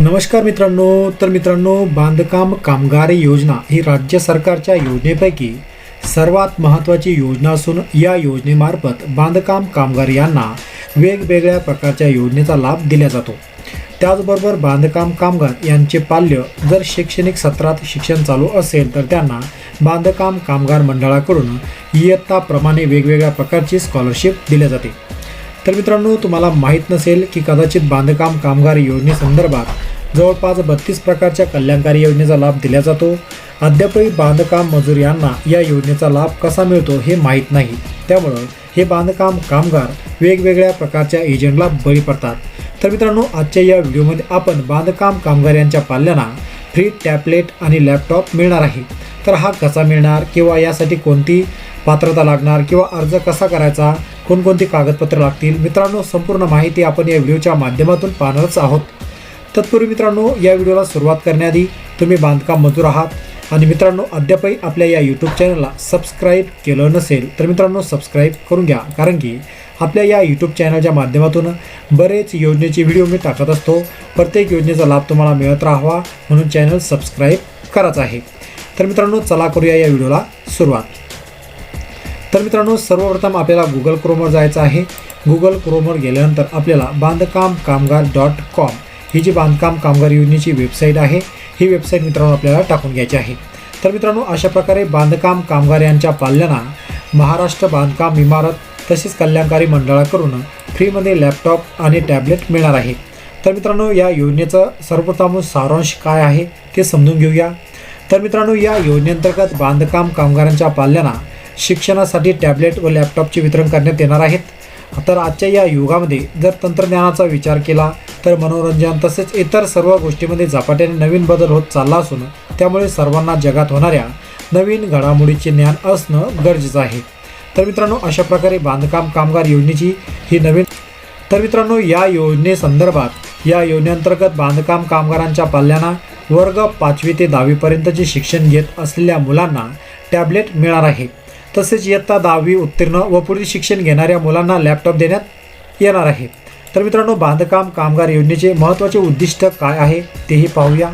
नमस्कार मित्रांनो तर मित्रांनो बांधकाम कामगार योजना ही राज्य सरकारच्या योजनेपैकी सर्वात महत्त्वाची योजना असून या योजनेमार्फत बांधकाम कामगार यांना वेगवेगळ्या प्रकारच्या योजनेचा लाभ दिला जातो. त्याचबरोबर बांधकाम कामगार यांचे पाल्य जर शैक्षणिक सत्रात शिक्षण चालू असेल तर त्यांना बांधकाम कामगार मंडळाकडून इयत्ताप्रमाणे वेगवेगळ्या प्रकारची स्कॉलरशिप दिल्या जाते. तर मित्रांनो तुम्हाला माहीत नसेल की कदाचित बांधकाम कामगार योजनेसंदर्भात जवळपास बत्तीस प्रकारच्या कल्याणकारी योजनेचा लाभ दिला जातो. अद्यापही बांधकाम मजूर यांना या योजनेचा लाभ कसा मिळतो हे माहीत नाही. त्यामुळं हे बांधकाम कामगार वेगवेगळ्या प्रकारच्या एजंटला बळी पडतात. तर मित्रांनो आजच्या या व्हिडिओमध्ये आपण बांधकाम कामगार यांच्या पाल्यांना फ्री टॅबलेट आणि लॅपटॉप मिळणार आहे. तर हा कसा मिळणार किंवा यासाठी कोणती पात्रता लागणार किंवा अर्ज कसा करायचा कोणकोणती कागदपत्र लागतील मित्रांनो संपूर्ण माहिती आपण या व्हिडिओच्या माध्यमातून पाहणारच आहोत. तत्पूर्वी मित्रांनो या व्हिडिओला सुरुवात करण्याआधी तुम्ही बांधकाम मजूर आहात. आणि मित्रांनो अद्यापही आपल्या या यूट्यूब चॅनलला सबस्क्राईब केलं नसेल तर मित्रांनो सबस्क्राईब करून घ्या. कारण की आपल्या या यूट्यूब चॅनलच्या माध्यमातून बरेच योजनेचे व्हिडिओ मी टाकत असतो. प्रत्येक योजनेचा लाभ तुम्हाला मिळत राहावा म्हणून चॅनल सबस्क्राईब करायचं आहे. तर मित्रांनो चला करूया या व्हिडिओला सुरुवात. तर मित्रांनो सर्वप्रथम आपल्याला गुगल क्रोमवर जायचं आहे. गुगल क्रोमवर गेल्यानंतर आपल्याला बांधकाम कामगार डॉट कॉम ही जी बांधकाम कामगार योजनेची वेबसाईट आहे ही वेबसाईट मित्रांनो आपल्याला टाकून घ्यायची आहे. तर मित्रांनो अशा प्रकारे बांधकाम कामगार यांच्या पाल्यांना महाराष्ट्र बांधकाम इमारत तसेच कल्याणकारी मंडळाकडून फ्रीमध्ये लॅपटॉप आणि टॅबलेट मिळणार आहे. तर मित्रांनो या योजनेचं सर्वप्रथम सारांश काय आहे ते समजून घेऊया. तर मित्रांनो या योजनेअंतर्गत बांधकाम कामगारांच्या पाल्यांना शिक्षणासाठी टॅबलेट व लॅपटॉपचे वितरण करण्यात येणार आहेत. तर आजच्या या युगामध्ये जर तंत्रज्ञानाचा विचार केला तर मनोरंजन तसेच इतर सर्व गोष्टीमध्ये झपाट्याने नवीन बदल होत चालला असून त्यामुळे सर्वांना जगात होणाऱ्या नवीन घडामोडीचे ज्ञान असणं गरजेचं आहे. तर मित्रांनो अशा प्रकारे बांधकाम कामगार योजनेची ही नवीन तर मित्रांनो या योजनेसंदर्भात या योजनेअंतर्गत बांधकाम कामगारांच्या पाल्यांना वर्ग पाचवी ते दहावीपर्यंतचे शिक्षण घेत असलेल्या मुलांना टॅबलेट मिळणार आहे. तसेच इयत्ता दहावी उत्तीर्ण व पुढील शिक्षण घेणाऱ्या मुलांना लॅपटॉप देण्यात येणार आहे. तर मित्रांनो बांधकाम कामगार योजनेचे महत्त्वाचे उद्दिष्ट काय आहे तेही पाहूया.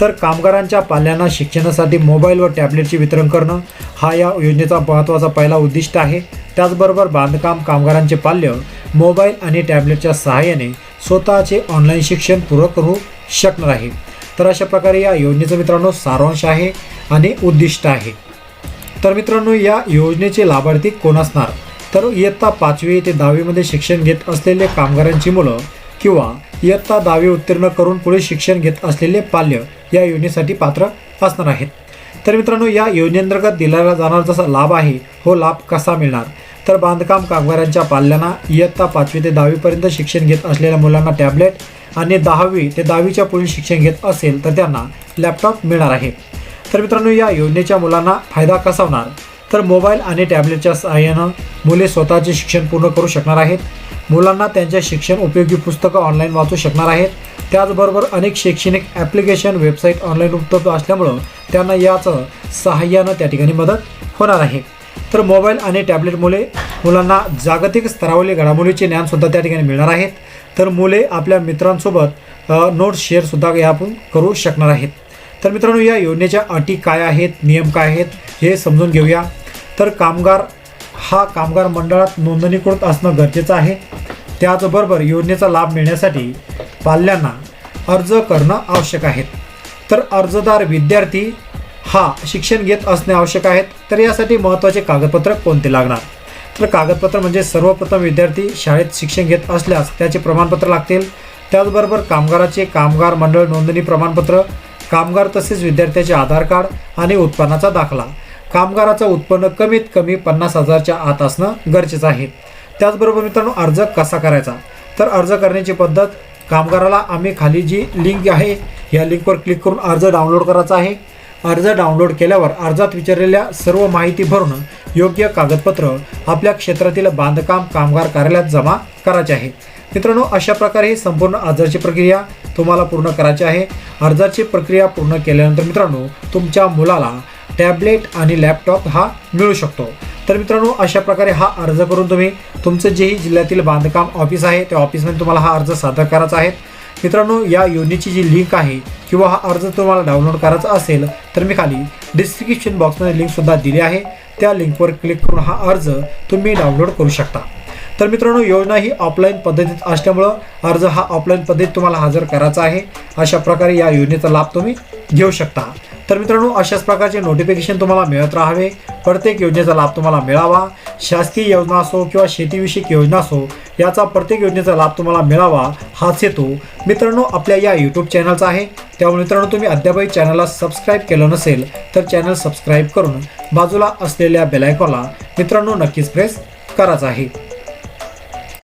तर कामगारांच्या पाल्यांना शिक्षणासाठी मोबाईल व टॅबलेटचे वितरण करणं हा या योजनेचा महत्त्वाचा पहिला उद्दिष्ट आहे. त्याचबरोबर बांधकाम कामगारांचे पाल्य मोबाईल आणि टॅबलेटच्या सहाय्याने स्वतःचे ऑनलाईन शिक्षण पूर्ण करू शकणार आहे. तर अशा प्रकारे या योजनेचं मित्रांनो सारांश आहे आणि उद्दिष्ट आहे. तर मित्रांनो या योजनेचे लाभार्थी कोण असणार? तर इयत्ता पाचवी ते दहावीमध्ये शिक्षण घेत असलेले कामगारांची मुलं किंवा इयत्ता दहावी उत्तीर्ण करून पुढे शिक्षण घेत असलेले पाल्य या योजनेसाठी पात्र असणार आहेत. तर मित्रांनो या योजनेअंतर्गत दिला जाणारा जसा लाभ आहे हो लाभ कसा मिळणार? तर बांधकाम कामगारांच्या पाल्यांना इयत्ता पाचवी ते दहावीपर्यंत शिक्षण घेत असलेल्या मुलांना टॅबलेट आणि दहावी ते दहावीच्या पुढील शिक्षण घेत असेल तर त्यांना लॅपटॉप मिळणार आहे. तर मित्रांनो या योजनेच्या मुलांना फायदा कसा होणार? तर मोबाईल आणि टॅबलेटच्या सहाय्यानं मुले स्वतःचे शिक्षण पूर्ण करू शकणार आहेत. मुलांना त्यांच्या शिक्षण उपयोगी पुस्तकं ऑनलाईन वाचू शकणार आहेत. त्याचबरोबर अनेक शैक्षणिक ॲप्लिकेशन वेबसाईट ऑनलाईन उपलब्ध असल्यामुळं त्यांना याचं सहाय्यानं त्या ठिकाणी मदत होणार आहे. तर मोबाईल आणि टॅबलेटमुळे मुलांना जागतिक स्तरावरील घडामोडीचे ज्ञानसुद्धा त्या ठिकाणी मिळणार आहेत. तर मुले आपल्या मित्रांसोबत नोट्स शेअरसुद्धा यातून करू शकणार आहेत. तर मित्रांनो या योजनेच्या अटी काय आहेत? नियम काय आहेत? हे समजून घेऊया. तर कामगार हा कामगार मंडळात नोंदणीकृत असणं गरजेचं आहे. त्याचबरोबर योजनेचा लाभ मिळण्यासाठी पाल्यांना अर्ज करणं आवश्यक आहे. तर अर्जदार विद्यार्थी हा शिक्षण घेत असणे आवश्यक आहेत तर यासाठी महत्त्वाचे कागदपत्र कोणते लागणार? तर कागदपत्र म्हणजे सर्वप्रथम विद्यार्थी शाळेत शिक्षण घेत असल्यास त्याचे प्रमाणपत्र लागतील. त्याचबरोबर कामगाराचे कामगार मंडळ नोंदणी प्रमाणपत्र कामगार तसेच विद्यार्थ्याचे आधार कार्ड आणि उत्पन्नाचा दाखला. कामगाराचं उत्पन्न कमीत कमी पन्नास हजारच्या आत असणं गरजेचं आहे. त्याचबरोबर मित्रांनो अर्ज कसा करायचा? तर अर्ज करण्याची पद्धत कामगाराला आम्ही खाली जी लिंक आहे या लिंकवर क्लिक करून अर्ज डाउनलोड करायचा आहे. अर्ज डाउनलोड केल्यावर अर्जात विचारलेल्या सर्व माहिती भरून योग्य कागदपत्र आपल्या क्षेत्रातील बांधकाम कामगार कार्यालयात जमा करायचे आहे. मित्रांनो अशा प्रकारे ही संपूर्ण अर्जाची प्रक्रिया तुम्हाला पूर्ण करायचे आहे. अर्जाची प्रक्रिया पूर्ण केल्यानंतर मित्रांनो तुमच्या मुलाला टॅबलेट आणि लॅपटॉप हा मिळू शकतो. तर मित्रांनो अशा प्रकारे हा अर्ज करून तुम्ही तुमचं जेही जिल्ह्यातील बांधकाम ऑफिस आहे त्या ऑफिसमध्ये तुम्हाला हा अर्ज सादर करायचा आहे. मित्रांनो या योजनेची जी लिंक आहे किंवा हा अर्ज तुम्हाला डाउनलोड करायचा असेल तर मी खाली डिस्क्रिप्शन बॉक्समध्ये लिंकसुद्धा दिली आहे. त्या लिंकवर क्लिक करून हा अर्ज तुम्ही डाउनलोड करू शकता. तर मित्रांनो योजना ही ऑफलाईन पद्धतीत असल्यामुळं अर्ज हा ऑफलाईन पद्धतीत तुम्हाला हजर करायचा आहे. अशा प्रकारे या योजनेचा लाभ तुम्ही घेऊ शकता. तर मित्रांनो अशाच प्रकारचे नोटिफिकेशन तुम्हाला मिळत राहावे. प्रत्येक योजनेचा लाभ तुम्हाला मिळावा. शासकीय योजना असो किंवा शेतीविषयक योजना असो याचा प्रत्येक योजनेचा लाभ तुम्हाला मिळावा हाच हेतू मित्रांनो आपल्या या यूट्यूब चॅनलचा आहे. त्यामुळे मित्रांनो तुम्ही अद्यापही चॅनलला सबस्क्राईब केलं नसेल तर चॅनल सबस्क्राईब करून बाजूला असलेल्या बेलायकॉनला मित्रांनो नक्कीच प्रेस करायचा आहे.